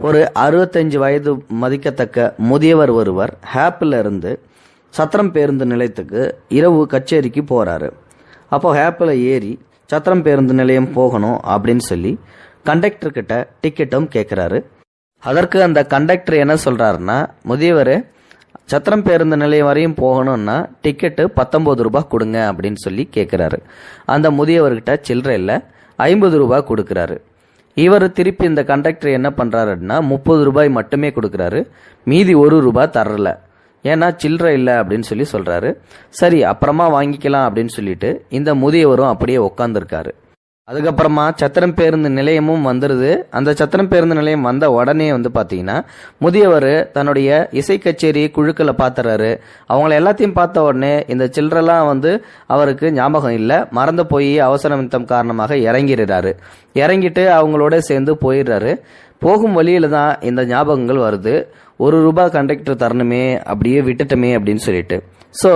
ஒரு அறுபத்தஞ்சு வயது மதிக்கத்தக்க முதியவர் ஒருவர் ஹேப்பில் இருந்து சத்திரம் பேருந்து நிலையத்துக்கு இரவு கச்சேரிக்கு போகிறாரு அப்போ ஹேப்பில் ஏறி சத்திரம் பேருந்து நிலையம் போகணும் அப்படின்னு சொல்லி கண்டக்டர் கிட்ட டிக்கெட்டும் கேட்குறாரு அதற்கு அந்த கண்டக்டர் என்ன சொல்கிறாருன்னா முதியவர் சத்திரம் பேருந்து நிலையம் வரையும் போகணும்னா டிக்கெட்டு பத்தொம்பது ரூபாய் கொடுங்க அப்படின்னு சொல்லி கேட்குறாரு அந்த முதியவர்கிட்ட சில்லற இல்லை ஐம்பது ரூபாய் கொடுக்குறாரு. இவர் திருப்பி இந்த கண்டக்டர் என்ன பண்ணுறாருன்னா முப்பது ரூபாய் மட்டுமே கொடுக்குறாரு. மீதி ஒரு ரூபாய் தரல. ஏன்னா சில்லறை இல்லை அப்படின்னு சொல்லி சொல்கிறாரு சரி அப்புறமா வாங்கிக்கலாம் அப்படின்னு சொல்லிட்டு இந்த முதியவரும் அப்படியே உட்காந்துருக்காரு அதுக்கப்புறமா சத்திரம் பேருந்து நிலையமும் வந்துடுது அந்த சத்திரம் பேருந்து நிலையம் வந்த உடனே வந்து பார்த்தீங்கன்னா முதியவர் தன்னுடைய இசை கச்சேரி குழுக்களை பார்த்துறாரு அவங்கள எல்லாத்தையும் பார்த்த உடனே இந்த சில்லறெல்லாம் வந்து அவருக்கு ஞாபகம் இல்லை. மறந்து போய் அவசர நிமித்தம் காரணமாக இறங்கிடுறாரு. இறங்கிட்டு அவங்களோட சேர்ந்து போயிடுறாரு. போகும் வழியில தான் இந்த ஞாபகங்கள் வருது. ஒரு ரூபாய் கண்டக்டர் தரணுமே அப்படியே விட்டுட்டோமே அப்படின்னு சொல்லிட்டு. ஸோ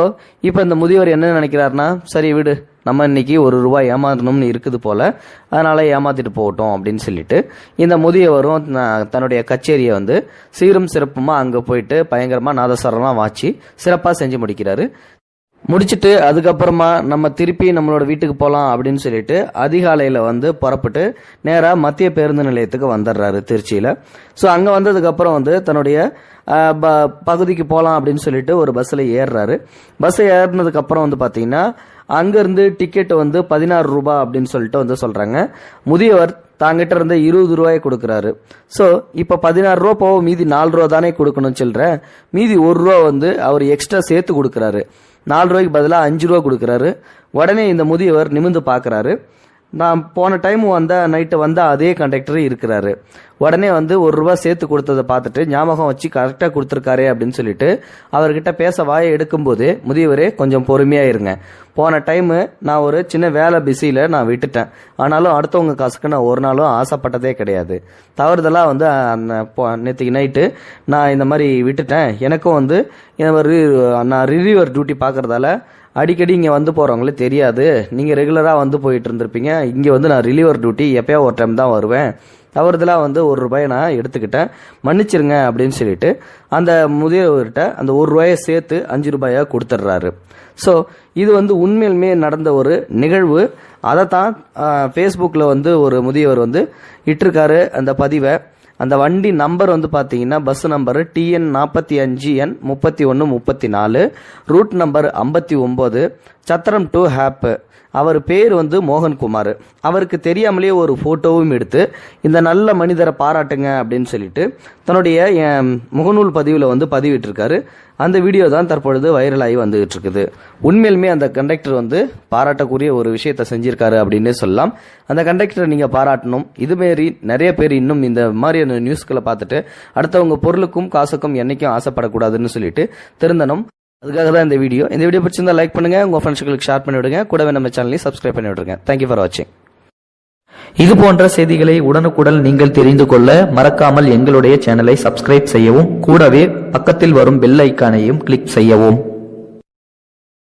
இப்போ இந்த முதியவர் என்ன நினைக்கிறாருன்னா சரி விடு நம்ம இன்னைக்கு ஒரு ரூபாய் ஏமாறணும்னு இருக்குது போல அதனால ஏமாத்திட்டு போகட்டும் அப்படின்னு சொல்லிட்டு இந்த முதியவரும் தன்னுடைய கச்சேரியை வந்து சீரும் சிறப்புமா அங்கே போயிட்டு பயங்கரமாக நாதஸ்வரம்லாம் வாச்சி சிறப்பாக செஞ்சு முடிக்கிறாரு. முடிச்சுட்டு அதுக்கப்புறமா நம்ம திருப்பி நம்மளோட வீட்டுக்கு போகலாம் அப்படின்னு சொல்லிட்டு அதிகாலையில் வந்து புறப்பட்டு நேராக மத்திய பேருந்து நிலையத்துக்கு வந்துடுறாரு திருச்சியில். ஸோ அங்கே வந்ததுக்கப்புறம் வந்து தன்னுடைய ப- பகுதிக்கு போகலாம் அப்படின்னு சொல்லிட்டு ஒரு பஸ்ஸில் ஏறுறாரு. பஸ்ஸை ஏறினதுக்கப்புறம் வந்து பார்த்தீங்கன்னா அங்கேருந்து டிக்கெட் வந்து பதினாறு ரூபா அப்படின்னு சொல்லிட்டு வந்து சொல்கிறாங்க முதியவர் தாங்கிட்ட இருந்த இருபது ரூபாய் கொடுக்குறாரு. ஸோ இப்போ பதினாறு ரூபா போக மீதி நாலு ரூபா தானே கொடுக்கணும் சில்லற மீதி ஒரு ரூபா வந்து அவர் எக்ஸ்ட்ரா சேர்த்து கொடுக்குறாரு. நாலு ரூபாய்க்கு பதிலாக அஞ்சு ரூபா கொடுக்குறாரு. உடனே இந்த முதியவர் நிமிந்து பார்க்குறாரு. நான் போன டைம் வந்த நைட்டு வந்த அதே கண்டக்டர் இருக்கிறாரு. உடனே வந்து ஒரு ரூபா சேர்த்து கொடுத்ததை பார்த்துட்டு ஞாபகம் வச்சு கரெக்டாக கொடுத்துருக்காரே அப்படின்னு சொல்லிட்டு அவர்கிட்ட பேச வாயை எடுக்கும்போது முதியவரே கொஞ்சம் பொறுமையாக இருங்க. போன டைமு நான் ஒரு சின்ன வேலை பிஸியில் நான் விட்டுட்டேன். ஆனாலும் அடுத்தவங்க காசுக்கு நான் ஒரு நாளும் ஆசைப்பட்டதே கிடையாது. தவறுதலாக வந்து அந்த நேற்றுக்கு நைட்டு நான் இந்த மாதிரி விட்டுட்டேன். எனக்கும் வந்து இந்த மாதிரி நான் ரிவ்யூவர் டியூட்டி பார்க்குறதால அடிக்கடி இங்கே வந்து போகிறவங்களே தெரியாது. நீங்கள் ரெகுலராக வந்து போயிட்டு இருந்திருப்பீங்க. இங்கே வந்து நான் ரிலீவர் டியூட்டி எப்பயோ ஒரு டைம் தான் வருவேன். தவறுதலாக வந்து ஒரு ரூபாயை நான் எடுத்துக்கிட்டேன். மன்னிச்சிருங்க அப்படின்னு சொல்லிட்டு அந்த முதியவர்கிட்ட அந்த ஒரு ரூபாயை சேர்த்து அஞ்சு ரூபாயாக கொடுத்துட்றாரு. ஸோ இது வந்து உண்மையிலுமே நடந்த ஒரு நிகழ்வு. அதை தான் ஃபேஸ்புக்கில் வந்து ஒரு முதியவர் வந்து இட்டிருக்காரு அந்த பதிவை. அந்த வண்டி நம்பர் வந்து பார்த்தீங்கன்னா பஸ் நம்பர் டிஎன் நாற்பத்தி அஞ்சு என் முப்பத்தி ஒன்று முப்பத்தி நாலு ரூட் நம்பர் ஐம்பத்தி ஒம்பது சத்திரம் டு ஹேப்பு அவர் பேர் வந்து மோகன்குமார் அவருக்கு தெரியாமலேயே ஒரு ஃபோட்டோவும் எடுத்து இந்த நல்ல மனிதரை பாராட்டுங்க அப்படின்னு சொல்லிட்டு தன்னுடைய என் முகநூல் பதிவில் வந்து பதிவிட்டிருக்காரு. அந்த வீடியோ தான் தற்பொழுது வைரலாகி வந்துகிட்டு இருக்குது உண்மையிலுமே அந்த கண்டக்டர் வந்து பாராட்டக்கூடிய ஒரு விஷயத்தை செஞ்சிருக்காரு அப்படின்னே சொல்லலாம். அந்த கண்டக்டரை நீங்கள் பாராட்டணும். இதுமாரி நிறைய பேர் இன்னும் இந்த மாதிரியான நியூஸ்களை பார்த்துட்டு அடுத்தவங்க பொருளுக்கும் காசுக்கும் என்னைக்கும் ஆசைப்படக்கூடாதுன்னு சொல்லிட்டு திருந்தனும் அதுக்காக தான் இந்த வீடியோ. இந்த வீடியோ பிடிச்சிருந்தா லைக் பண்ணுங்க உங்க ஃப்ரெண்ட்ஸ்களுக்கு ஷேர் பண்ணி விடுங்க. கூடவே நம்ம சேனலையும் சப்ஸ்கிரைப் பண்ணி விடுங்க. தேங்க்யூ ஃபார் வாட்சிங் இது போன்ற செய்திகளை உடனுக்குடன் நீங்கள் தெரிந்து கொள்ள மறக்காமல் எங்களுடைய சேனலை சப்ஸ்கிரைப் செய்யவும் கூடவே பக்கத்தில் வரும் பெல் ஐக்கானையும் கிளிக் செய்யவும்.